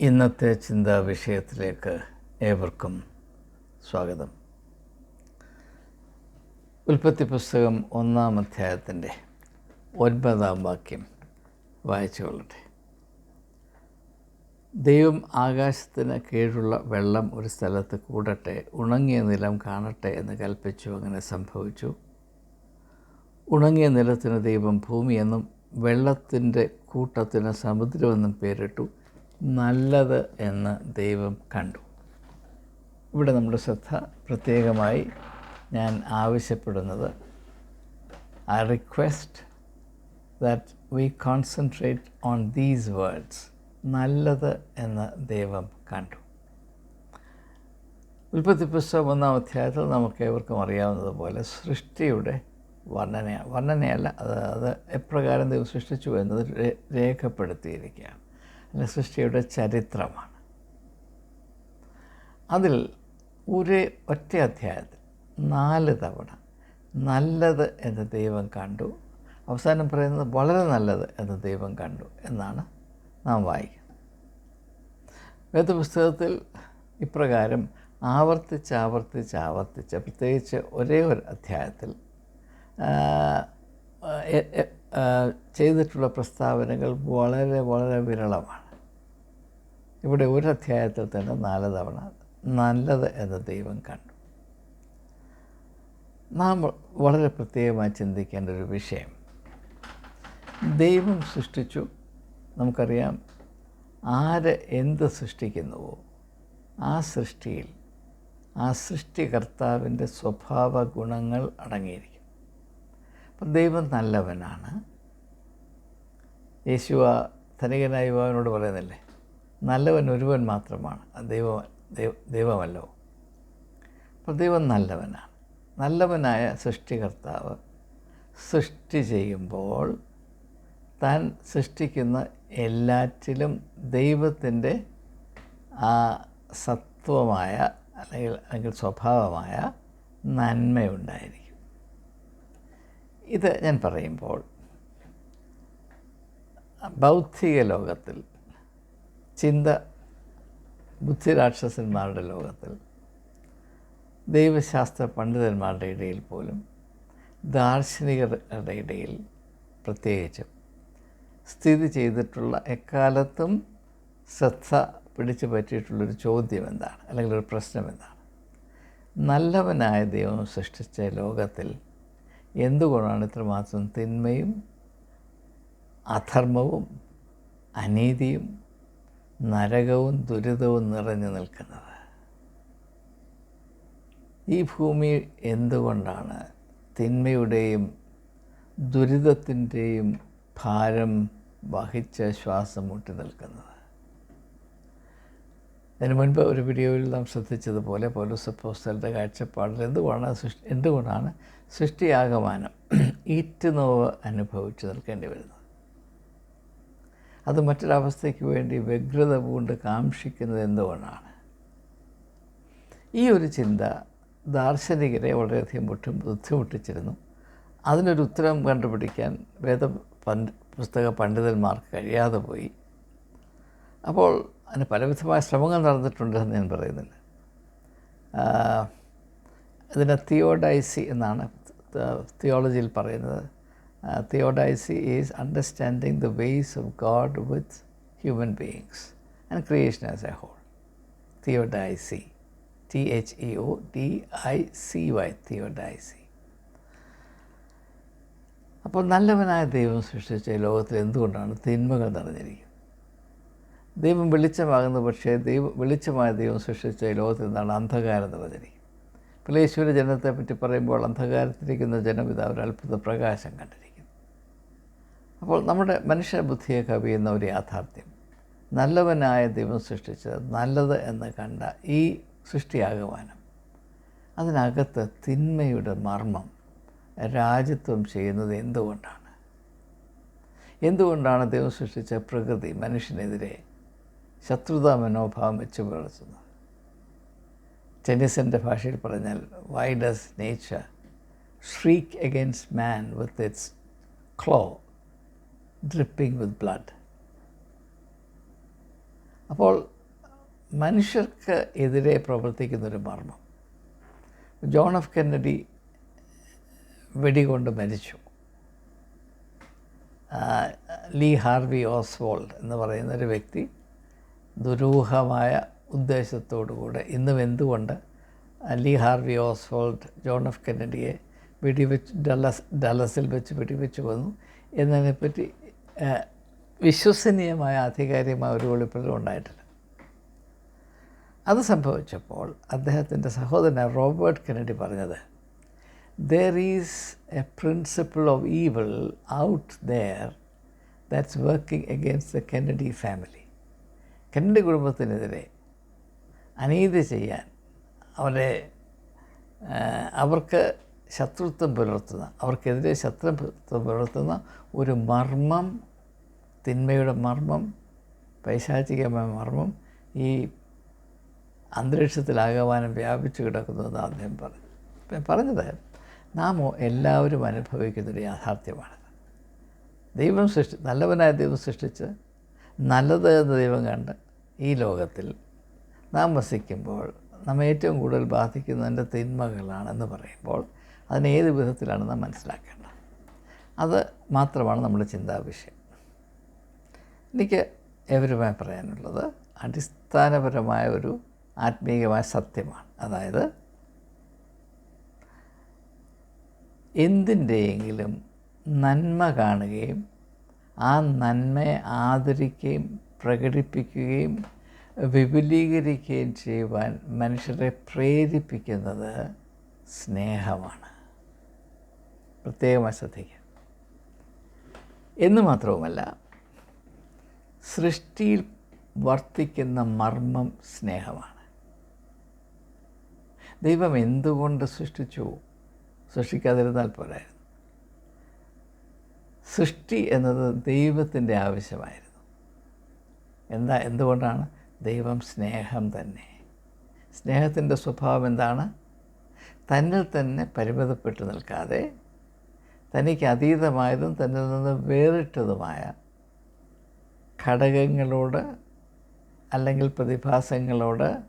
ഇന്നത്തെ ചിന്താ വിഷയത്തിലേക്ക് ഏവർക്കും സ്വാഗതം. ഉൽപ്പത്തി പുസ്തകം ഒന്നാം അധ്യായത്തിന്റെ ഒൻപതാം വാക്യം വായിച്ചു കൊള്ളട്ടെ. ദൈവം ആകാശത്തിന് കീഴുള്ള വെള്ളം ഒരു സ്ഥലത്ത് കൂടട്ടെ ഉണങ്ങിയ നിലം കാണട്ടെ എന്ന് കൽപ്പിച്ചു അങ്ങനെ സംഭവിച്ചു. ഉണങ്ങിയ നിലത്തിന് ദൈവം ഭൂമിയെന്നും വെള്ളത്തിന്റെ കൂട്ടത്തിന് സമുദ്രമെന്നും പേരിട്ടു. നല്ലത് എന്ന് ദൈവം കണ്ടു. ഇവിടെ നമ്മുടെ ശ്രദ്ധ പ്രത്യേകമായി ഞാൻ ആവശ്യപ്പെടുന്നത് I request that we concentrate on these words നല്ലത് എന്ന് ദൈവം കണ്ടു. ഉൽപ്പത്തി പുസ്തകം ഒന്നാം അധ്യായത്തിൽ നമുക്ക് ഏവർക്കും അറിയാവുന്നതുപോലെ സൃഷ്ടിയുടെ വർണനയാണ് വർണനയല്ല അത് അത് എപ്രകാരം ദൈവം സൃഷ്ടിച്ചു എന്നത് രേഖപ്പെടുത്തിയിരിക്കുകയാണ്. സൃഷ്ടിയുടെ ചരിത്രമാണ്. അതിൽ ഒരു ഒറ്റ അധ്യായത്തിൽ നാല് തവണ നല്ലത് എന്ന് ദൈവം കണ്ടു അവസാനം പറയുന്നത് വളരെ നല്ലത് എന്ന് ദൈവം കണ്ടു എന്നാണ് നാം വായിക്കുന്നത്. വേദപുസ്തകത്തിൽ ഇപ്രകാരം ആവർത്തിച്ച് ആവർത്തിച്ച് ആവർത്തിച്ച് പ്രത്യേകിച്ച് ഒരേ ഒരു അധ്യായത്തിൽ ചെയ്തിട്ടുള്ള പ്രസ്താവനകൾ വളരെ വളരെ വിരളമാണ്. ഇവിടെ ഒരു അധ്യായത്തിൽ തന്നെ നാല് തവണ നല്ലത് എന്ന് ദൈവം കണ്ടു. നാം വളരെ പ്രത്യേകമായി ചിന്തിക്കേണ്ട ഒരു വിഷയം. ദൈവം സൃഷ്ടിച്ചു. നമുക്കറിയാം ആര് എന്ത് സൃഷ്ടിക്കുന്നുവോ ആ സൃഷ്ടിയിൽ ആ സൃഷ്ടികർത്താവിന്റെ സ്വഭാവ ഗുണങ്ങൾ അടങ്ങിയിരിക്കും. അപ്പം ദൈവം നല്ലവനാണ്. യേശുവ ധനികനായ യുവാവിനോട് പറയുന്നില്ലേ? നല്ലവൻ ഒരുവൻ മാത്രമാണ്. ദൈവ- ദൈവമല്ലോ. അപ്പോൾ ദൈവം നല്ലവനാണ്. നല്ലവനായ സൃഷ്ടികർത്താവ് സൃഷ്ടി ചെയ്യുമ്പോൾ താൻ സൃഷ്ടിക്കുന്ന എല്ലാറ്റിലും ദൈവത്തിന്റെ ആ സത്വമായ അല്ലെങ്കിൽ അല്ലെങ്കിൽ സ്വഭാവമായ നന്മയുണ്ടായിരിക്കും. ഇത് ഞാൻ പറയുമ്പോൾ ബൗദ്ധിക ലോകത്തിൽ ചിന്ത ബുദ്ധിരാക്ഷസന്മാരുടെ ലോകത്തിൽ ദൈവശാസ്ത്ര പണ്ഡിതന്മാരുടെ ഇടയിൽ പോലും ദാർശനികരുടെ ഇടയിൽ പ്രത്യേകിച്ചും സ്ഥിതി ചെയ്തിട്ടുള്ള എക്കാലത്തും ശ്രദ്ധ പിടിച്ചു പറ്റിയിട്ടുള്ളൊരു ചോദ്യം എന്താണ് അല്ലെങ്കിൽ ഒരു പ്രശ്നം എന്താണ് നല്ലവനായ ദൈവം സൃഷ്ടിച്ച ലോകത്തിൽ എന്തുകൊണ്ടാണ് ഇത്രമാത്രം തിന്മയും അധർമ്മവും അനീതിയും നരകവും ദുരിതവും നിറഞ്ഞു നിൽക്കുന്നത്. ഈ ഭൂമി എന്തുകൊണ്ടാണ് തിന്മയുടെയും ദുരിതത്തിന്റെയും ഭാരം വഹിച്ച ശ്വാസം മുട്ടി നിൽക്കുന്നത്? അതിന് മുൻപ് ഒരു വീഡിയോയിൽ നാം ശ്രദ്ധിച്ചതുപോലെ പോലീസ് പോസ്റ്റലിന്റെ കാഴ്ചപ്പാടിൽ എന്തുകൊണ്ടാണ് സൃഷ്ടി എന്തുകൊണ്ടാണ് സൃഷ്ടിയാകമാനം ഈറ്റുനോവ് അനുഭവിച്ചു നിൽക്കേണ്ടി വരുന്നത്? അത് മറ്റൊരവസ്ഥയ്ക്ക് വേണ്ടി വ്യഗ്രത പൂണ്ട് കാക്ഷിക്കുന്നത് എന്തുകൊണ്ടാണ്? ഈ ഒരു ചിന്ത ദാർശനികരെ വളരെയധികം ബുദ്ധി ബുദ്ധിമുട്ടിച്ചിരുന്നു. അതിനൊരു ഉത്തരം കണ്ടുപിടിക്കാൻ വേദ പണ്ട് പുസ്തക പണ്ഡിതന്മാർക്ക് കഴിയാതെ പോയി. അപ്പോൾ അതിന് പലവിധമായ ശ്രമങ്ങൾ നടന്നിട്ടുണ്ട് എന്ന് ഞാൻ പറയുന്നില്ല. ഇതിനെ തിയോഡൈസി എന്നാണ് തിയോളജിയിൽ പറയുന്നത്. Theodicy is understanding the ways of God with human beings and creation as a whole theodicy T H E O D I C Y theodicy അപ്പോൾ നല്ലവനായ ദൈവം സൃഷ്ടിച്ച ലോകത്തിൽ എന്തുകൊണ്ടാണ് തിന്മകൾ നിറഞ്ഞിരിക്കുന്നത്? ദൈവം വെളിച്ചമാകുന്നു പക്ഷേ ദൈവം വെളിച്ചമായ ദൈവം സൃഷ്ടിച്ച ലോകത്തിൽ നിന്നാണ് അന്ധകാരം നിറഞ്ഞിരിക്കുന്നത്. പിള്ളേശ്വര ജനത്തെപ്പറ്റി പറയുമ്പോൾ അന്ധകാരത്തിരിക്കുന്ന ജനം ഇത് ഒരു അത്ഭുത പ്രകാശം കണ്ടിരിക്കും അപ്പോൾ നമ്മുടെ മനുഷ്യ ബുദ്ധിയെ കവിയുന്ന ഒരു യാഥാർത്ഥ്യം. നല്ലവനായ ദൈവം സൃഷ്ടിച്ചത് നല്ലത് എന്ന് കണ്ട ഈ സൃഷ്ടിയാകുവാനും അതിനകത്ത് തിന്മയുടെ മർമ്മം രാജ്യത്വം ചെയ്യുന്നത് എന്തുകൊണ്ടാണ്? എന്തുകൊണ്ടാണ് ദൈവം സൃഷ്ടിച്ച പ്രകൃതി മനുഷ്യനെതിരെ ശത്രുതാ മനോഭാവം വെച്ച് പുലർത്തുന്നത് ടെന്നീസിന്റെ ഭാഷയിൽ പറഞ്ഞാൽ why does nature shriek against man with its claw dripping with blood അപ്പോൾ മനുഷ്യർക്ക് എതിരെ പ്രവർത്തിക്കുന്നൊരു മർമ്മം. ജോൺ എഫ് കെന്നഡി വെടികൊണ്ട് മരിച്ചു. ലീ ഹാർവി ഓസ്വോൾഡ് എന്ന് പറയുന്ന ഒരു വ്യക്തി ദുരൂഹമായ ഉദ്ദേശത്തോടുകൂടെ ഇന്നും എന്തുകൊണ്ട് Lee Harvey Oswald John F കെന്നഡിയെ വെടിവെച്ച് ഡലസ് ഡലസിൽ വെച്ച് വെടിവെച്ച് വന്നു എന്നതിനെപ്പറ്റി വിശ്വസനീയമായ ആധികാരികമായ ഒരു വെളിപ്പെടുത്തൽ ഉണ്ടായിട്ടില്ല. അത് സംഭവിച്ചപ്പോൾ അദ്ദേഹത്തിന്റെ സഹോദരൻ റോബർട്ട് കെനഡി പറഞ്ഞത് there is a principle of evil out there that's working against the Kennedy family Kennedy കുടുംബത്തിനെതിരെ അനീതി ചെയ്യാൻ അവരെ അവർക്ക് ശത്രുത്വം പുലർത്തുന്ന അവർക്കെതിരെ ശത്രുത്വം പുലർത്തുന്ന ഒരു മർമ്മം തിന്മയുടെ മർമ്മം പൈശാചികമായ മർമ്മം ഈ അന്തരീക്ഷത്തിലാകമാനം വ്യാപിച്ചു കിടക്കുന്നതെന്ന് അദ്ദേഹം പറഞ്ഞു. പറഞ്ഞത് നാം എല്ലാവരും അനുഭവിക്കുന്നൊരു യാഥാർത്ഥ്യമാണ്. ദൈവം സൃഷ്ടി നല്ലവനായ ദൈവം സൃഷ്ടിച്ച് നല്ലത് എന്ന ദൈവം കണ്ട് ഈ ലോകത്തിൽ നാം വസിക്കുമ്പോൾ നമ്മെ ഏറ്റവും കൂടുതൽ ബാധിക്കുന്നതിന്റെ തിന്മകളാണെന്ന് പറയുമ്പോൾ അതിനെ ഏത് വിധത്തിലാണ് നാം മനസ്സിലാക്കേണ്ടത്? അത് മാത്രമാണ് നമ്മുടെ ചിന്താ വിഷയം എനിക്ക് എവരുമായി പറയാനുള്ളത് അടിസ്ഥാനപരമായ ഒരു ആത്മീയമായ സത്യമാണ്. അതായത് എന്തിന്റെയെങ്കിലും നന്മ കാണുകയും ആ നന്മയെ ആദരിക്കുകയും പ്രകടിപ്പിക്കുകയും വിപുലീകരിക്കുകയും ചെയ്യുവാൻ മനുഷ്യരെ പ്രേരിപ്പിക്കുന്നത് സ്നേഹമാണ്. പ്രത്യേകമായി ശ്രദ്ധിക്കുക. എന്ന് മാത്രവുമല്ല സൃഷ്ടിയിൽ വർത്തിക്കുന്ന മർമ്മം സ്നേഹമാണ്. ദൈവം എന്തുകൊണ്ട് സൃഷ്ടിച്ചു? സൃഷ്ടിക്കാതിരുന്നാൽ പോരായിരുന്നു. സൃഷ്ടി എന്നത് ദൈവത്തിന്റെ ആവശ്യമായിരുന്നു. എന്താ എന്തുകൊണ്ടാണ്? ദൈവം സ്നേഹം തന്നെ. സ്നേഹത്തിന്റെ സ്വഭാവം എന്താണ്? തന്നിൽ തന്നെ പരിമിതപ്പെട്ടു നിൽക്കാതെ തനിക്ക് അതീതമായതും തന്നിൽ നിന്ന് വേറിട്ടതുമായ ഘടകങ്ങളോട് അല്ലെങ്കിൽ പ്രതിഭാസങ്ങളോട്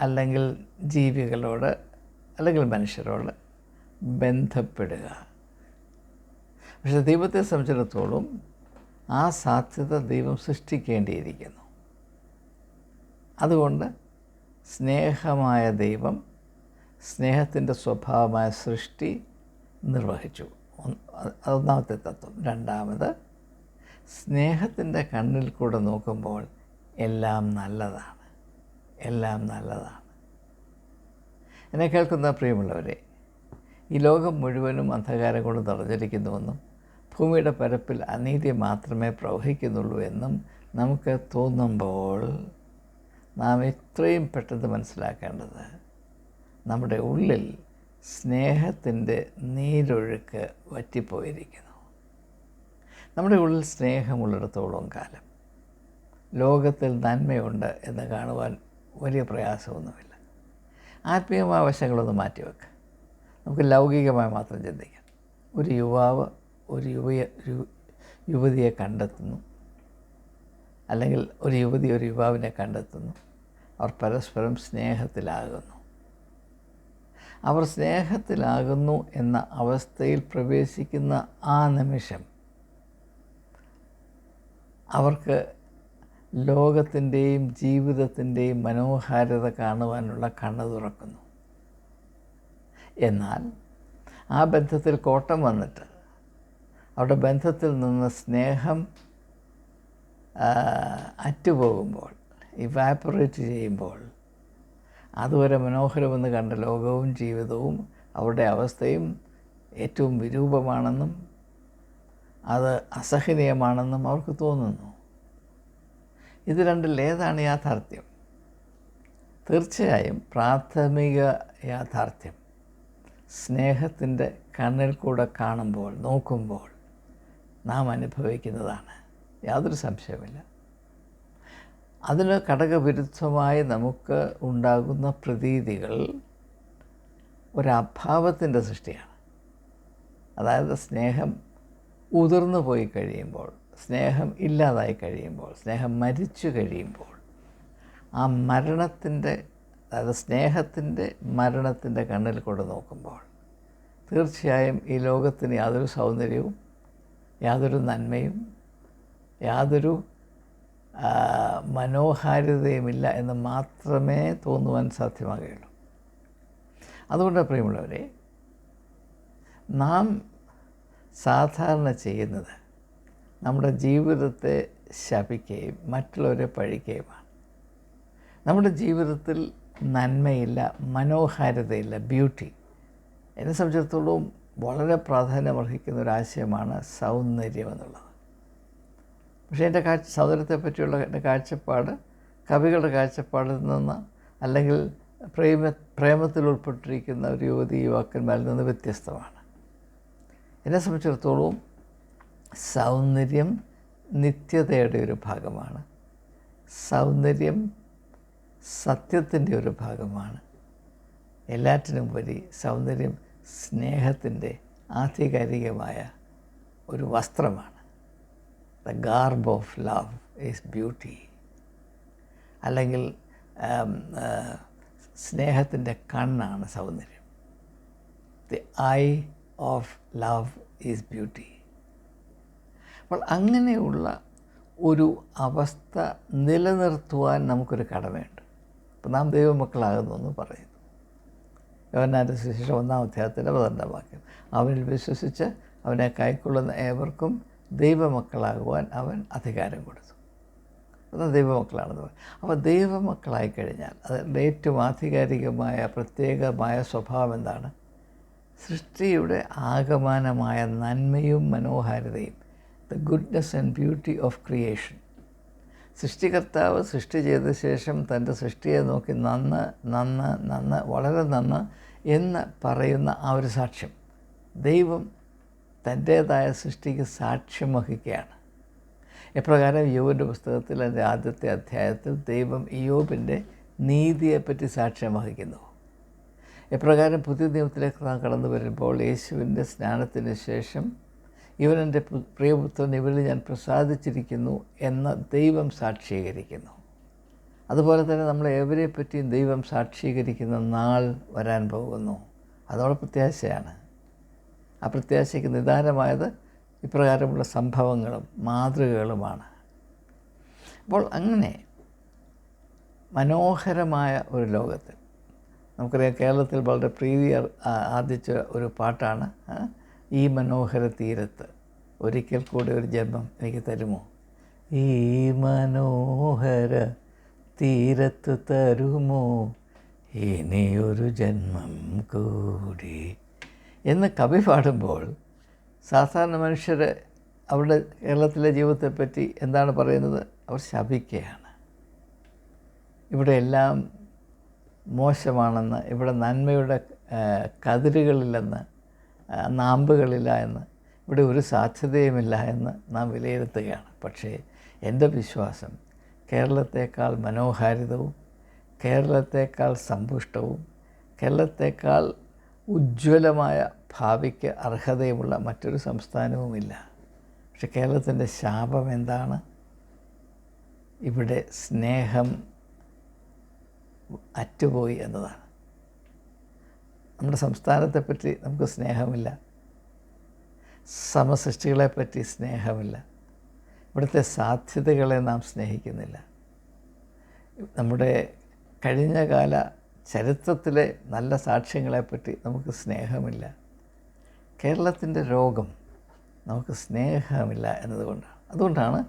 അല്ലെങ്കിൽ ജീവികളോട് അല്ലെങ്കിൽ മനുഷ്യരോട് ബന്ധപ്പെടുക. പക്ഷെ ദൈവത്തെ സംബന്ധിച്ചിടത്തോളം ആ സാധ്യത ദൈവം സൃഷ്ടിക്കേണ്ടിയിരിക്കുന്നു. അതുകൊണ്ട് സ്നേഹമായ ദൈവം സ്നേഹത്തിന്റെ സ്വഭാവമായ സൃഷ്ടി നിർവഹിച്ചു. ഒന്നാമത്തെ തത്വം രണ്ടാമത് സ്നേഹത്തിന്റെ കണ്ണിൽ കൂടെ നോക്കുമ്പോൾ എല്ലാം നല്ലതാണ്. എല്ലാം നല്ലതാണ്. എന്നെ കേൾക്കുന്ന പ്രിയമുള്ളവരെ ഈ ലോകം മുഴുവനും അന്ധകാരം കൊണ്ട് നിറഞ്ഞിരിക്കുന്നുവെന്നും ഭൂമിയുടെ പരപ്പിൽ അനീതി മാത്രമേ പ്രവഹിക്കുന്നുള്ളൂ എന്നും നമുക്ക് തോന്നുമ്പോൾ നാം എത്രയും പെട്ടെന്ന് മനസ്സിലാക്കേണ്ടത് നമ്മുടെ ഉള്ളിൽ സ്നേഹത്തിന്റെ നീരൊഴുക്ക് വറ്റിപ്പോയിരിക്കുന്നു. നമ്മുടെ ഉള്ളിൽ സ്നേഹമുള്ളിടത്തോളം കാലം. ലോകത്തിൽ നന്മയുണ്ട് എന്ന് കാണുവാൻ വലിയ പ്രയാസമൊന്നുമില്ല. ആത്മീയമായ വശങ്ങളൊന്ന് മാറ്റിവെക്കുക നമുക്ക് ലൗകികമായി മാത്രം ചിന്തിക്കാം. ഒരു യുവാവ് ഒരു യുവയെ യുവതിയെ കണ്ടെത്തുന്നു. അല്ലെങ്കിൽ ഒരു യുവതി ഒരു യുവാവിനെ കണ്ടെത്തുന്നു. അവർ പരസ്പരം സ്നേഹത്തിലാകുന്നു. അവർ സ്നേഹത്തിലാകുന്നു എന്ന അവസ്ഥയിൽ പ്രവേശിക്കുന്ന ആ നിമിഷം അവർക്ക് ലോകത്തിന്റെയും ജീവിതത്തിന്റെയും മനോഹാരിത കാണുവാനുള്ള കണ്ണ് തുറക്കുന്നു. എന്നാൽ ആ ബന്ധത്തിൽ കോട്ടം വന്നിട്ട് അവരുടെ ബന്ധത്തിൽ നിന്ന് സ്നേഹം അറ്റുപോകുമ്പോൾ ഇവാപ്പറേറ്റ് ചെയ്യുമ്പോൾ അതുവരെ മനോഹരമെന്ന് കണ്ട ലോകവും ജീവിതവും അവരുടെ അവസ്ഥയും ഏറ്റവും വിരൂപമാണെന്നും അത് അസഹനീയമാണെന്നും അവർക്ക് തോന്നുന്നു. ഇത് രണ്ടിൽ ഏതാണ് യാഥാർത്ഥ്യം? തീർച്ചയായും പ്രാഥമിക യാഥാർത്ഥ്യം. സ്നേഹത്തിന്റെ കണ്ണിൽ കൂടെ കാണുമ്പോൾ നോക്കുമ്പോൾ നാം അനുഭവിക്കുന്നതാണ്. യാതൊരു സംശയമില്ല അതിന് ഘടകവിരുദ്ധമായി നമുക്ക് ഉണ്ടാകുന്ന പ്രതീതികൾ ഒരഭാവത്തിന്റെ സൃഷ്ടിയാണ്. അതായത് സ്നേഹം ഉതിർന്നു പോയി കഴിയുമ്പോൾ സ്നേഹം ഇല്ലാതായി കഴിയുമ്പോൾ സ്നേഹം മരിച്ചു കഴിയുമ്പോൾ ആ മരണത്തിന്റെ അതായത് സ്നേഹത്തിന്റെ മരണത്തിന്റെ കണ്ണിൽ കൊണ്ട് നോക്കുമ്പോൾ തീർച്ചയായും ഈ ലോകത്തിന് യാതൊരു സൗന്ദര്യവും യാതൊരു നന്മയും യാതൊരു മനോഹാരിതയുമില്ല എന്ന് മാത്രമേ തോന്നുവാൻ സാധ്യമാകുകയുള്ളൂ. അതുകൊണ്ട് പ്രിയമുള്ളവരെ നാം സാധാരണ ചെയ്യുന്നത് നമ്മുടെ ജീവിതത്തെ ശപിക്കുകയും മറ്റുള്ളവരെ പഴിക്കുകയുമാണ്. നമ്മുടെ ജീവിതത്തിൽ നന്മയില്ല മനോഹാരിതയില്ല ബ്യൂട്ടി എന്നെ സംബന്ധിച്ചിടത്തോളം വളരെ പ്രാധാന്യമർഹിക്കുന്ന ഒരു ആശയമാണ് സൗന്ദര്യം എന്നുള്ളത്. പക്ഷേ എന്റെ കാഴ്ച സൗന്ദര്യത്തെ പറ്റിയുള്ള എന്റെ കാഴ്ചപ്പാട് കവികളുടെ കാഴ്ചപ്പാടിൽ നിന്ന് അല്ലെങ്കിൽ പ്രേമ പ്രേമത്തിൽ ഉൾപ്പെട്ടിരിക്കുന്ന ഒരു യുവതി യുവാക്കന്മാരിൽ നിന്ന് വ്യത്യസ്തമാണ്. എന്നെ സംബന്ധിച്ചിടത്തോളം സൗന്ദര്യം നിത്യതയുടെ ഒരു ഭാഗമാണ്. സൗന്ദര്യം സത്യത്തിന്റെ ഒരു ഭാഗമാണ്. എല്ലാറ്റിനും ഉപരി സൗന്ദര്യം സ്നേഹത്തിന്റെ ആധികാരികമായ ഒരു വസ്ത്രമാണ്. The garb of love is beauty അല്ലെങ്കിൽ സ്നേഹത്തിന്റെ കണ്ണാണ് സൗന്ദര്യം. The eye of love is beauty അപ്പോൾ അങ്ങനെയുള്ള ഒരു അവസ്ഥ നിലനിർത്തുവാൻ നമുക്കൊരു കടമയുണ്ട്. അപ്പോൾ നാം ദൈവമക്കളാകുന്നു എന്ന് പറയുന്നു. യോനാന്റെ സുശേഷം ഒന്നാം അധ്യായത്തിന്റെ പന്ത്രണ്ടാം വാക്യം. അവനിൽ വിശ്വസിച്ച് അവനെ കൈക്കൊള്ളുന്ന ഏവർക്കും ദൈവമക്കളാകുവാൻ അവൻ അധികാരം കൊടുത്തു. അത് ദൈവമക്കളാണെന്ന് പറയും അപ്പോൾ ദൈവമക്കളായി കഴിഞ്ഞാൽ അതിന്റെ ഏറ്റവും ആധികാരികമായ പ്രത്യേകമായ സ്വഭാവം എന്താണ്? സൃഷ്ടിയുടെ ആകമാനമായ നന്മയും മനോഹാരിതയും the goodness and beauty of creation സൃഷ്ടികർത്താവ് സൃഷ്ടി ചെയ്ത ശേഷം തന്റെ സൃഷ്ടിയെ നോക്കി നന്ന് നന്ന് നന്ന് വളരെ നന്ന് എന്ന് പറയുന്ന ആ ഒരു സാക്ഷ്യം. ദൈവം തന്റേതായ സൃഷ്ടിക്ക് സാക്ഷ്യം വഹിക്കുകയാണ്. എപ്രകാരം യോബിന്റെ പുസ്തകത്തിൽ അതിന്റെ ആദ്യത്തെ അധ്യായത്തിൽ ദൈവം യോബിന്റെ നീതിയെപ്പറ്റി സാക്ഷ്യം വഹിക്കുന്നു. എപ്രകാരം പുതിയ നിയമത്തിലേക്ക് നാം കടന്നു വരുമ്പോൾ യേശുവിന്റെ സ്നാനത്തിന് ശേഷം ഇവൻ എന്റെ പ്രിയപുത്രൻ ഇവരിൽ ഞാൻ പ്രസാദിച്ചിരിക്കുന്നു എന്ന ദൈവം സാക്ഷീകരിക്കുന്നു. അതുപോലെ തന്നെ നമ്മൾ എവരെപ്പറ്റിയും പറ്റിയും ദൈവം സാക്ഷീകരിക്കുന്ന നാൾ വരാൻ പോകുന്നു. അതോടെ പ്രത്യാശയാണ്. ആ പ്രത്യാശയ്ക്ക് നിദാനമായത് ഇപ്രകാരമുള്ള സംഭവങ്ങളും മാതൃകകളുമാണ്. അപ്പോൾ അങ്ങനെ മനോഹരമായ ഒരു ലോകത്തിൽ നമുക്കറിയാം കേരളത്തിൽ വളരെ പ്രീതി ആർജിച്ച ഒരു പാട്ടാണ് ഈ മനോഹര തീരത്ത്. ഒരിക്കൽ കൂടി ഒരു ജന്മം എനിക്ക് തരുമോ? ഈ മനോഹര തീരത്ത് തരുമോ? ഇനിയൊരു ജന്മം കൂടി എന്ന് കവി പാടുമ്പോൾ സാധാരണ മനുഷ്യർ അവരുടെ കേരളത്തിലെ ജീവിതത്തെപ്പറ്റി എന്താണ് പറയുന്നത്? അവർ ശപിക്കുകയാണ്. ഇവിടെ എല്ലാം മോശമാണെന്ന് ഇവിടെ നന്മയുടെ കതിരുകളില്ലെന്ന് നാമ്പുകളില്ല എന്ന് ഇവിടെ ഒരു സാധ്യതയുമില്ല എന്ന് നാം വിലയിരുത്തുകയാണ്. പക്ഷേ എന്റെ വിശ്വാസം കേരളത്തേക്കാൾ മനോഹാരിതവും കേരളത്തേക്കാൾ സമ്പുഷ്ടവും കേരളത്തേക്കാൾ ഉജ്ജ്വലമായ ഭാവിക്ക് അർഹതയുമുള്ള മറ്റൊരു സംസ്ഥാനവുമില്ല. പക്ഷെ കേരളത്തിന്റെ ശാപം എന്താണ്? ഇവിടെ സ്നേഹം അറ്റുപോയി എന്നതാണ്. നമ്മുടെ സംസ്ഥാനത്തെപ്പറ്റി നമുക്ക് സ്നേഹമില്ല. സമസൃഷ്ടികളെപ്പറ്റി സ്നേഹമില്ല. ഇവിടുത്തെ സാധ്യതകളെ നാം സ്നേഹിക്കുന്നില്ല. നമ്മുടെ കഴിഞ്ഞകാല ചരിത്രത്തിലെ നല്ല സാക്ഷ്യങ്ങളെപ്പറ്റി നമുക്ക് സ്നേഹമില്ല. കേരളത്തിന്റെ രോഗം നമുക്ക് സ്നേഹമില്ല എന്നതുകൊണ്ടാണ് അതുകൊണ്ടാണ്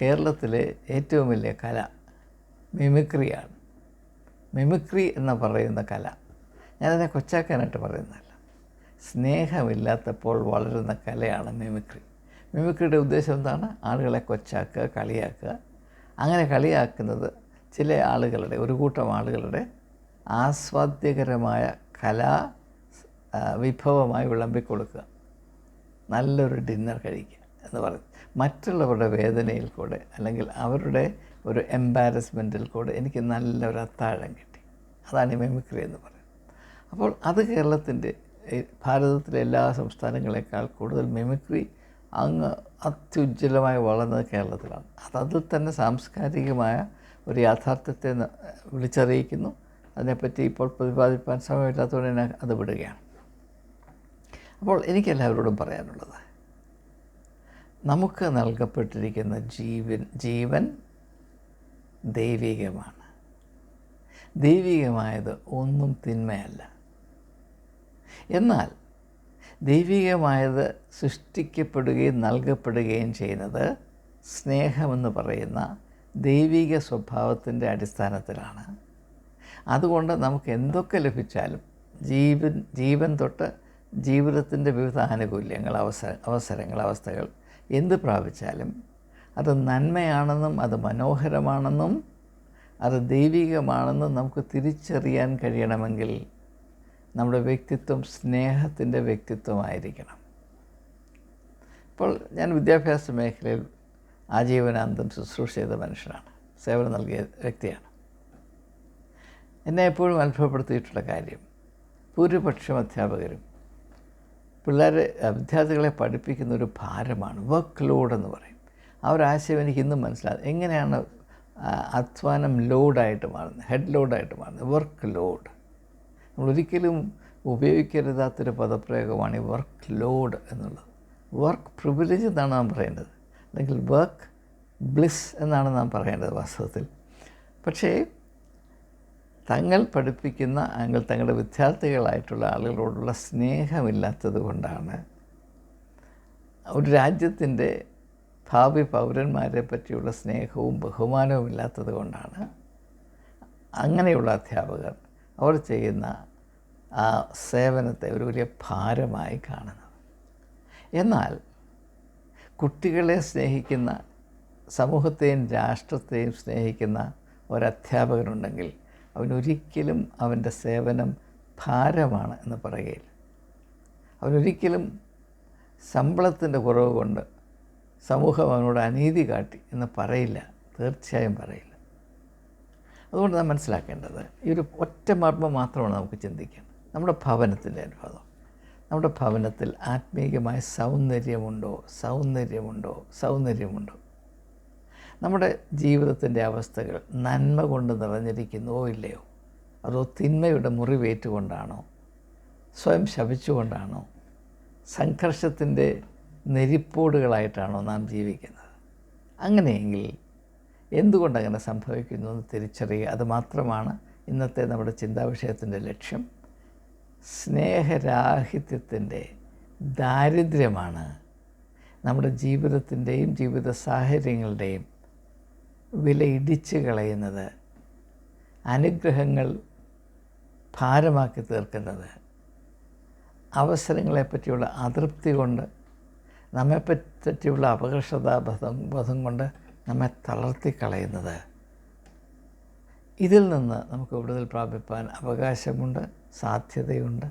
കേരളത്തിലെ ഏറ്റവും വലിയ കല മിമിക്രിയാണ്. മിമിക്രി എന്ന് പറയുന്ന കല. ഞാനതിനെ കൊച്ചാക്കാനായിട്ട് പറയുന്നതല്ല. സ്നേഹമില്ലാത്തപ്പോൾ വളരുന്ന കലയാണ് മിമിക്രി. മിമിക്രിയുടെ ഉദ്ദേശം എന്താണ്? ആളുകളെ കൊച്ചാക്കുക കളിയാക്കുക. അങ്ങനെ കളിയാക്കുന്നത് ചില ആളുകളുടെ ഒരു കൂട്ടം ആളുകളുടെ ആസ്വാദ്യകരമായ കലാ വിഭവമായി വിളമ്പിക്കൊടുക്കുക നല്ലൊരു ഡിന്നർ കഴിക്കുക എന്ന് പറയും. മറ്റുള്ളവരുടെ വേദനയിൽ കൂടെ അല്ലെങ്കിൽ അവരുടെ ഒരു എംബാരസ്മെന്റിൽ കൂടെ എനിക്ക് നല്ലൊരു അത്താഴം കിട്ടി. അതാണ് മിമിക്രി എന്ന് പറയുന്നത്. അപ്പോൾ അത് കേരളത്തിന്റെ ഭാരതത്തിലെ എല്ലാ സംസ്ഥാനങ്ങളെക്കാൾ കൂടുതൽ മെമിക്രി അങ്ങ് അത്യുജ്വലമായി വളർന്നത് കേരളത്തിലാണ്. അത് അതിൽ തന്നെ സാംസ്കാരികമായ ഒരു യാഥാർത്ഥ്യത്തെ വിളിച്ചറിയിക്കുന്നു. അതിനെപ്പറ്റി ഇപ്പോൾ പ്രതിപാദിപ്പാൻ സമയമില്ലാത്തതുകൊണ്ട് ഞാൻ അത് വിടുകയാണ്. അപ്പോൾ എനിക്ക് എല്ലാവരോടും പറയാനുള്ളത്. നമുക്ക് നൽകപ്പെട്ടിരിക്കുന്ന ജീവൻ ജീവൻ ദൈവികമാണ്. ദൈവികമായത് ഒന്നും തിന്മയല്ല. എന്നാൽ ദൈവികമായത് സൃഷ്ടിക്കപ്പെടുകയും നൽകപ്പെടുകയും ചെയ്യുന്നത് സ്നേഹമെന്ന് പറയുന്ന ദൈവിക സ്വഭാവത്തിന്റെ അടിസ്ഥാനത്തിലാണ്. അതുകൊണ്ട് നമുക്ക് എന്തൊക്കെ ലഭിച്ചാലും ജീവൻ ജീവൻ തൊട്ട് ജീവിതത്തിന്റെ വിവിധ ആനുകൂല്യങ്ങൾ അവസര അവസരങ്ങൾ അവസ്ഥകൾ എന്ത് പ്രാപിച്ചാലും അത് നന്മയാണെന്നും അത് മനോഹരമാണെന്നും അത് ദൈവികമാണെന്നും നമുക്ക് തിരിച്ചറിയാൻ കഴിയണമെങ്കിൽ നമ്മുടെ വ്യക്തിത്വം സ്നേഹത്തിന്റെ വ്യക്തിത്വമായിരിക്കണം. ഇപ്പോൾ ഞാൻ വിദ്യാഭ്യാസ മേഖലയിൽ ആജീവനാന്തം ശുശ്രൂഷ ചെയ്ത മനുഷ്യനാണ് സേവനം നൽകിയ വ്യക്തിയാണ്. എന്നെ എപ്പോഴും അത്ഭുതപ്പെടുത്തിയിട്ടുള്ള കാര്യം ഭൂരിപക്ഷം അധ്യാപകരും പിള്ളേരെ വിദ്യാർത്ഥികളെ പഠിപ്പിക്കുന്ന ഒരു ഭാരമാണ്. വർക്ക് ലോഡ് എന്ന് പറയും. ആ ഒരു ആശയം എനിക്ക് ഇന്നും മനസ്സിലാകും എങ്ങനെയാണ് അധ്വാനം ലോഡായിട്ട് മാറുന്നത്? ഹെഡ് ലോഡായിട്ട് മാറുന്നത്? വർക്ക് ലോഡ് നമ്മളൊരിക്കലും ഉപയോഗിക്കരുതാത്തൊരു പദപ്രയോഗമാണ് ഈ വർക്ക് ലോഡ് എന്നുള്ളത്. വർക്ക് പ്രിവിലേജ് എന്നാണ് നാം പറയേണ്ടത്. അല്ലെങ്കിൽ വർക്ക് ബ്ലിസ് എന്നാണ് നാം പറയേണ്ടത് വാസ്തവത്തിൽ. പക്ഷേ തങ്ങൾ പഠിപ്പിക്കുന്ന അല്ലെങ്കിൽ തങ്ങളുടെ വിദ്യാർത്ഥികളായിട്ടുള്ള ആളുകളോടുള്ള സ്നേഹമില്ലാത്തത് കൊണ്ടാണ് ഒരു രാജ്യത്തിന്റെ ഭാവി പൗരന്മാരെ പറ്റിയുള്ള സ്നേഹവും ബഹുമാനവും ഇല്ലാത്തത് കൊണ്ടാണ് അങ്ങനെയുള്ള അധ്യാപകർ അവർ ചെയ്യുന്ന ആ സേവനത്തെ ഒരു വലിയ ഭാരമായി കാണുന്നത്. എന്നാൽ കുട്ടികളെ സ്നേഹിക്കുന്ന സമൂഹത്തെയും രാഷ്ട്രത്തെയും സ്നേഹിക്കുന്ന ഒരധ്യാപകനുണ്ടെങ്കിൽ അവനൊരിക്കലും അവന്റെ സേവനം ഭാരമാണ് എന്ന് പറയുകയില്ല. അവനൊരിക്കലും ശമ്പളത്തിന്റെ കുറവ് കൊണ്ട് സമൂഹം അവനോട് അനീതി കാട്ടി എന്ന് പറയില്ല. തീർച്ചയായും പറയില്ല. അതുകൊണ്ട് നാം മനസ്സിലാക്കേണ്ടത് ഈ ഒരു ഒറ്റ മർമ്മം മാത്രമാണ് നമുക്ക് ചിന്തിക്കേണ്ടത്. നമ്മുടെ ഭവനത്തിന്റെ അനുഭവം നമ്മുടെ ഭവനത്തിൽ ആത്മീയമായ സൗന്ദര്യമുണ്ടോ? സൗന്ദര്യമുണ്ടോ? സൗന്ദര്യമുണ്ടോ? നമ്മുടെ ജീവിതത്തിന്റെ അവസ്ഥകൾ നന്മ കൊണ്ട് നിറഞ്ഞിരിക്കുന്നുവോ ഇല്ലയോ? അതോ തിന്മയുടെ മുറിവേറ്റുകൊണ്ടാണോ? സ്വയം ശപിച്ചുകൊണ്ടാണോ? സംഘർഷത്തിന്റെ നെരിപ്പോടുകളായിട്ടാണോ നാം ജീവിക്കുന്നത്? അങ്ങനെയെങ്കിൽ എന്തുകൊണ്ടങ്ങനെ സംഭവിക്കുന്നു എന്ന് തിരിച്ചറിയുക. അത് മാത്രമാണ് ഇന്നത്തെ നമ്മുടെ ചിന്താവിഷയത്തിന്റെ ലക്ഷ്യം. സ്നേഹരാഹിത്യത്തിന്റെ ദാരിദ്ര്യമാണ് നമ്മുടെ ജീവിതത്തിന്റെയും ജീവിത സാഹചര്യങ്ങളുടെയും വില ഇടിച്ചു കളയുന്നത് അനുഗ്രഹങ്ങൾ ഭാരമാക്കി തീർക്കുന്നത്. അവസരങ്ങളെപ്പറ്റിയുള്ള അതൃപ്തി കൊണ്ട് നമ്മെ പറ്റിയുള്ള അപകർഷതാബോധം ബോധം കൊണ്ട് നമ്മെ തളർത്തി തളർത്തിക്കളയുന്നത് ഇതിൽ നിന്ന് നമുക്ക് കൂടുതൽ പ്രാപിപ്പാൻ അവകാശമുണ്ട് സാധ്യതയുണ്ട്.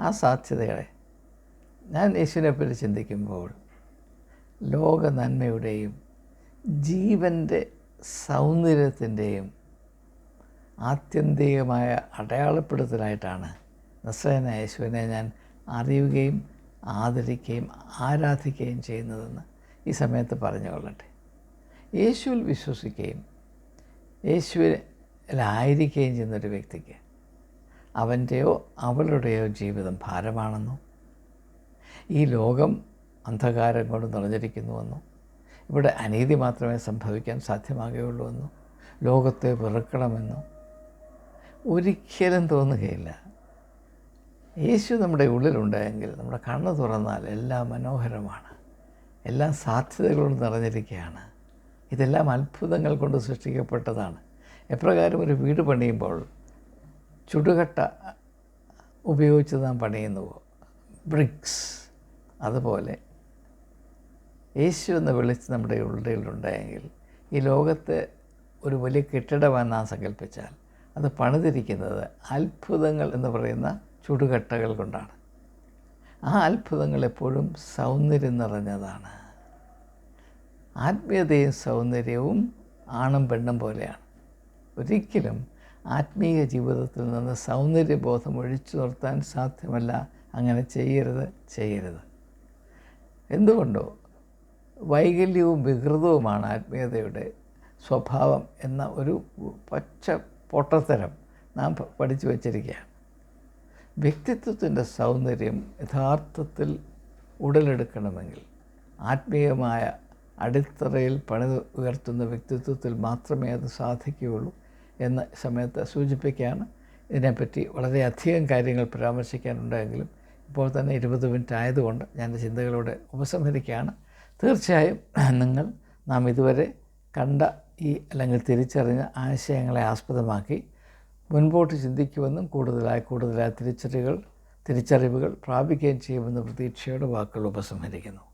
ആ സാധ്യതകളെ ഞാൻ യേശുവിനെപ്പറ്റി ചിന്തിക്കുമ്പോൾ ലോക നന്മയുടെയും ജീവന്റെ സൗന്ദര്യത്തിന്റെയും ആത്യന്തികമായ അടയാളപ്പെടുത്തലായിട്ടാണ് നസ്രേന യേശുവിനെ ഞാൻ അറിയുകയും ആദരിക്കുകയും ആരാധിക്കുകയും ചെയ്യുന്നതെന്ന് ഈ സമയത്ത് പറഞ്ഞു പറഞ്ഞുകൊള്ളട്ടെ. യേശുവിൽ വിശ്വസിക്കുകയും യേശുവിലായിരിക്കുകയും ചെയ്യുന്നൊരു വ്യക്തിക്ക് അവന്റെയോ അവളുടെയോ ജീവിതം ഭാരമാണെന്നോ ഈ ലോകം അന്ധകാരം കൊണ്ട് നിറഞ്ഞിരിക്കുന്നുവെന്നോ ഇവിടെ അനീതി മാത്രമേ സംഭവിക്കാൻ സാധ്യമാകുകയുള്ളൂ എന്നും ലോകത്തെ വെറുക്കണമെന്നും ഒരിക്കലും തോന്നുകയില്ല. യേശു നമ്മുടെ ഉള്ളിലുണ്ടെങ്കിൽ നമ്മുടെ കണ്ണ് തുറന്നാൽ എല്ലാം മനോഹരമാണ്. എല്ലാം സാധ്യതകളും നിറഞ്ഞിരിക്കുകയാണ്. ഇതെല്ലാം അത്ഭുതങ്ങൾ കൊണ്ട് സൃഷ്ടിക്കപ്പെട്ടതാണ്. എപ്രകാരം ഒരു വീട് പണിയുമ്പോൾ ചുടുകട്ട ഉപയോഗിച്ച് നാം പണിയുന്നുവോ? ബ്രിക്സ് അതുപോലെ യേശു എന്ന് വിളിച്ച് നമ്മുടെ ഉള്ളിലുണ്ടെങ്കിൽ ഈ ലോകത്തെ ഒരു വലിയ കെട്ടിടമായി നാം സങ്കല്പിച്ചാൽ അത് പണിതിരിക്കുന്നത് അത്ഭുതങ്ങൾ എന്ന് പറയുന്ന ചുടുകട്ടകൾ കൊണ്ടാണ്. ആ അത്ഭുതങ്ങൾ എപ്പോഴും സൗന്ദര്യം നിറഞ്ഞതാണ്. ആത്മീയതയും സൗന്ദര്യവും ആണും പെണ്ണും പോലെയാണ്. ഒരിക്കലും ആത്മീയ ജീവിതത്തിൽ നിന്ന് സൗന്ദര്യബോധം ഒഴിച്ചു നിർത്താൻ സാധ്യമല്ല. അങ്ങനെ ചെയ്യരുത് ചെയ്യരുത്. എന്തുകൊണ്ടോ വൈകല്യവും വികൃതവുമാണ് ആത്മീയതയുടെ സ്വഭാവം എന്ന ഒരു പച്ച പൊട്ടത്തരം നാം പഠിച്ചു വച്ചിരിക്കുകയാണ്. വ്യക്തിത്വത്തിന്റെ സൗന്ദര്യം യഥാർത്ഥത്തിൽ ഉടലെടുക്കണമെങ്കിൽ ആത്മീയമായ അടിത്തറയിൽ പണിത് ഉയർത്തുന്ന വ്യക്തിത്വത്തിൽ മാത്രമേ അത് സാധിക്കുകയുള്ളൂ എന്ന സമയത്ത് സൂചിപ്പിക്കുകയാണ്. ഇതിനെപ്പറ്റി വളരെയധികം കാര്യങ്ങൾ പരാമർശിക്കാനുണ്ടെങ്കിലും ഇപ്പോൾ തന്നെ ഇരുപത് മിനിറ്റ് ആയതുകൊണ്ട് ഞാൻ ചിന്തകളോടെ ഉപസംഹരിക്കുകയാണ്. തീർച്ചയായും നിങ്ങൾ നാം ഇതുവരെ കണ്ട ഈ അല്ലെങ്കിൽ തിരിച്ചറിഞ്ഞ ആശയങ്ങളെ ആസ്പദമാക്കി മുൻപോട്ട് ചിന്തിക്കുമെന്നും കൂടുതലായി കൂടുതലായി തിരിച്ചറിവുകൾ തിരിച്ചറിവുകൾ പ്രാപിക്കുകയും ചെയ്യുമെന്ന് പ്രതീക്ഷയോടെ വാക്കുകൾ ഉപസംഹരിക്കുന്നു.